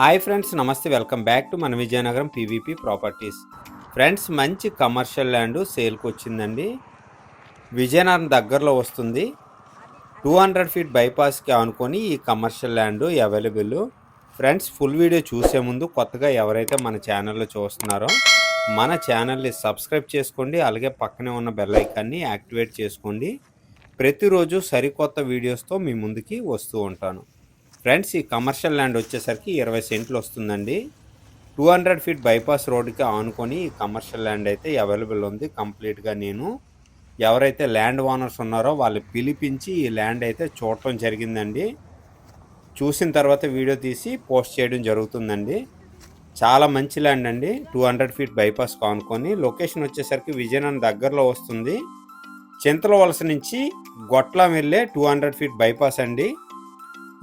Hi friends నమస్తే welcome back to మన Vizianagaram PVP properties. Friends మంచి కమర్షియల్ ల్యాండ్ సేల్కి వచ్చిందండి. విజయనగరం దగ్గరలో వస్తుంది. టూ హండ్రెడ్ ఫీట్ బైపాస్కి అనుకొని ఈ commercial land available. Friends full video చూసే ముందు కొత్తగా ఎవరైతే మన ఛానల్లో చూస్తున్నారో మన ఛానల్ని సబ్స్క్రైబ్ చేసుకోండి. అలాగే పక్కనే ఉన్న బెల్ ఐకాన్ని యాక్టివేట్ చేసుకోండి. ప్రతిరోజు సరికొత్త వీడియోస్తో మీ ముందుకి వస్తూ ఉంటాను. ఫ్రెండ్స్ ఈ కమర్షియల్ ల్యాండ్ వచ్చేసరికి ఇరవై సెంట్లు వస్తుందండి. టూ హండ్రెడ్ ఫీట్ బైపాస్ రోడ్కి ఆనుకొని ఈ కమర్షియల్ ల్యాండ్ అయితే అవైలబుల్ ఉంది. కంప్లీట్గా నేను ఎవరైతే ల్యాండ్ ఓనర్స్ ఉన్నారో వాళ్ళు పిలిపించి ఈ ల్యాండ్ అయితే చూడటం జరిగిందండి. చూసిన తర్వాత వీడియో తీసి పోస్ట్ చేయడం జరుగుతుందండి. చాలా మంచి ల్యాండ్ అండి. టూ హండ్రెడ్ ఫీట్ బైపాస్ కానుకొని లొకేషన్ వచ్చేసరికి విజయనగరం దగ్గరలో వస్తుంది. చింతల వలస నుంచి గొట్ల వెళ్ళే టూ హండ్రెడ్ ఫీట్ బైపాస్ అండి.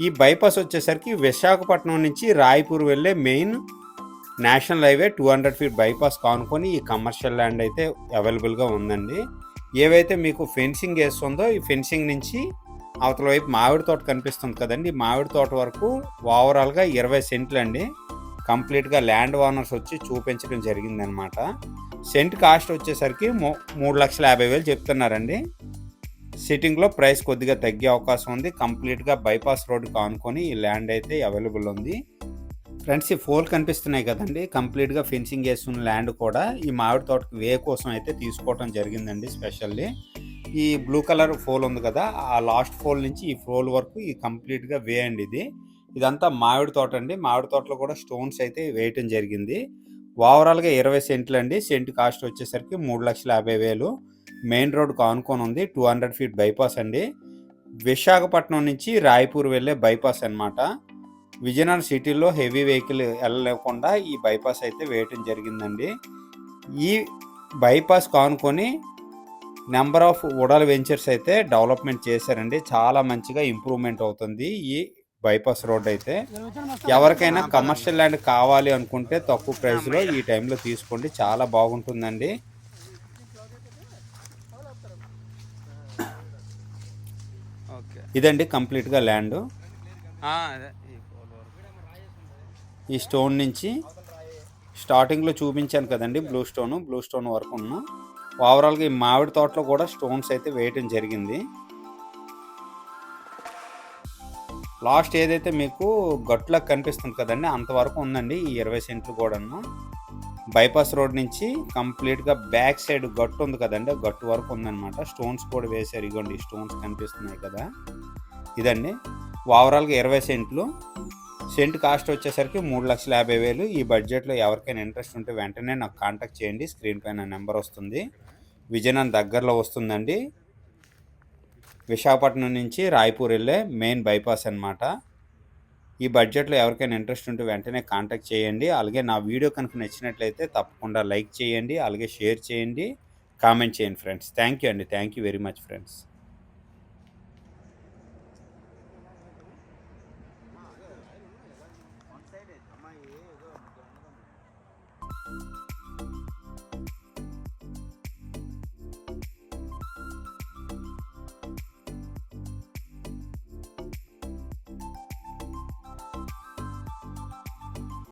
ఈ బైపాస్ వచ్చేసరికి విశాఖపట్నం నుంచి రాయపూర్ వెళ్ళే main national highway two hundred feet bypass కానుకొని ఈ కమర్షియల్ ల్యాండ్ అయితే అవైలబుల్గా ఉందండి. ఏవైతే మీకు ఫెన్సింగ్ వేస్తుందో ఈ ఫెన్సింగ్ నుంచి అవతల వైపు మామిడి తోట కనిపిస్తుంది కదండి. మామిడి తోట వరకు ఓవరాల్గా ఇరవై సెంట్లు అండి. కంప్లీట్గా ల్యాండ్ ఓనర్స్ వచ్చి చూపించడం జరిగిందనమాట. సెంట్ కాస్ట్ వచ్చేసరికి మూడు లక్షల యాభై వేలు చెప్తున్నారండి. సిట్టింగ్లో ప్రైస్ కొద్దిగా తగ్గే అవకాశం ఉంది. కంప్లీట్గా బైపాస్ రోడ్ ఆనుకొని ఈ ల్యాండ్ అయితే అవైలబుల్ ఉంది. ఫ్రెండ్స్ ఈ ఫోల్ కనిపిస్తున్నాయి కదండి. కంప్లీట్గా ఫెన్సింగ్ వేస్తున్న ల్యాండ్ కూడా ఈ మామిడి తోటకి వే కోసం అయితే తీసుకోవడం జరిగిందండి స్పెషల్లీ. ఈ బ్లూ కలర్ ఫోల్ ఉంది కదా ఆ లాస్ట్ ఫోల్ నుంచి ఈ ఫోల్ వరకు ఈ కంప్లీట్గా వే అండి ఇది. ఇదంతా మామిడి తోట అండి. మామిడి తోటలో కూడా స్టోన్స్ అయితే వేయటం జరిగింది. ఓవరాల్గా ఇరవై సెంట్లు అండి సెంట్ కాస్ట్ వచ్చేసరికి మూడు లక్షల యాభై వేలు. మెయిన్ రోడ్ ఆనుకొని ఉంది టూ హండ్రెడ్ ఫీట్ బైపాస్ అండి. విశాఖపట్నం నుంచి రాయపూర్ వెళ్ళే బైపాస్ అనమాట విజయనగరం సిటీలో హెవీ వెహికల్ వెళ్ళలేకుండా ఈ బైపాస్ అయితే వేయటం జరిగిందండి. ఈ బైపాస్ కానుకొని నెంబర్ ఆఫ్ ఉడల్ వెంచర్స్ అయితే డెవలప్మెంట్ చేశారండి. చాలా మంచిగా ఇంప్రూవ్మెంట్ అవుతుంది ఈ బైపాస్ రోడ్ అయితే. ఎవరికైనా కమర్షియల్ ల్యాండ్ కావాలి అనుకుంటే తక్కువ ప్రైస్లో ఈ టైంలో తీసుకోండి చాలా బాగుంటుందండి. ఇదండి కంప్లీట్గా ల్యాండ్. ఈ స్టోన్ నుంచి స్టార్టింగ్లో చూపించాను కదండి బ్లూ స్టోన్. బ్లూ స్టోన్ వరకు ఉన్న. ఓవరాల్గా ఈ మామిడి తోటలో కూడా స్టోన్స్ అయితే వేయటం జరిగింది. లాస్ట్ ఏదైతే మీకు గట్లకు కనిపిస్తుంది కదండి అంతవరకు ఉందండి ఈ ఇరవై సెంట్లు కూడాను. బైపాస్ రోడ్ నుంచి కంప్లీట్గా బ్యాక్ సైడ్ గట్టు ఉంది కదండి గట్టు వరకు ఉందన్నమాట. స్టోన్స్ కూడా వేశారు. ఇగోండి స్టోన్స్ కనిపిస్తున్నాయి కదా. ఇదండి. ఓవరాల్గా ఇరవై సెంట్లు. సెంట్ కాస్ట్ వచ్చేసరికి మూడు లక్షల యాభై వేలు. ఈ బడ్జెట్లో ఎవరికైనా ఇంట్రెస్ట్ ఉంటే వెంటనే నాకు కాంటాక్ట్ చేయండి. స్క్రీన్ పైన నెంబర్ వస్తుంది. విజయనగరం దగ్గరలో వస్తుందండి. విశాఖపట్నం నుంచి రాయపూర్ వెళ్ళే మెయిన్ బైపాస్ అనమాట ఈ బడ్జెట్లో ఎవరికైనా ఇంట్రెస్ట్ ఉంటే వెంటనే కాంటాక్ట్ చేయండి. అలాగే నా వీడియో కనుక నచ్చినట్లయితే తప్పకుండా లైక్ చేయండి. అలాగే షేర్ చేయండి. కామెంట్ చేయండి ఫ్రెండ్స్. థ్యాంక్ యూ అండి. Thank you very much friends.